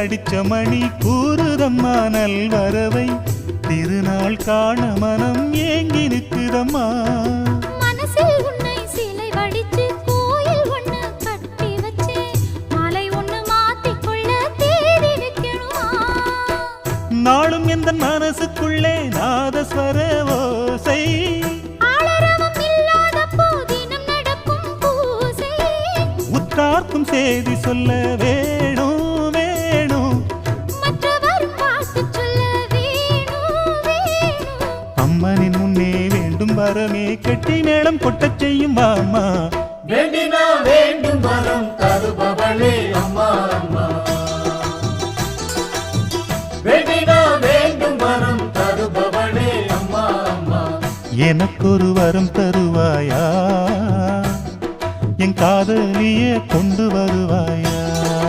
அடிச்ச மணி கூறுதம்மா நல்வரவை. திருநாள் காண மனம் ஏங்கி நிற்குதம்மா. நாளும் எந்த மனசுக்குள்ளே நாதஸ்வர ஓசை. உற்றார்க்கும் செய்தி சொல்ல வேண்டும் வரமே. கெட்டி மேளம் கொட்டச் செய்யும் வாமா வேண்டினா வேண்டும் வரம் தருபவளே அம்மா அம்மா. வேண்டினா வேண்டும் வரம் தருபவளே அம்மா அம்மா. எனக்கொரு வரம் தருவாயா? என் காதலிய கொண்டு வருவாயா?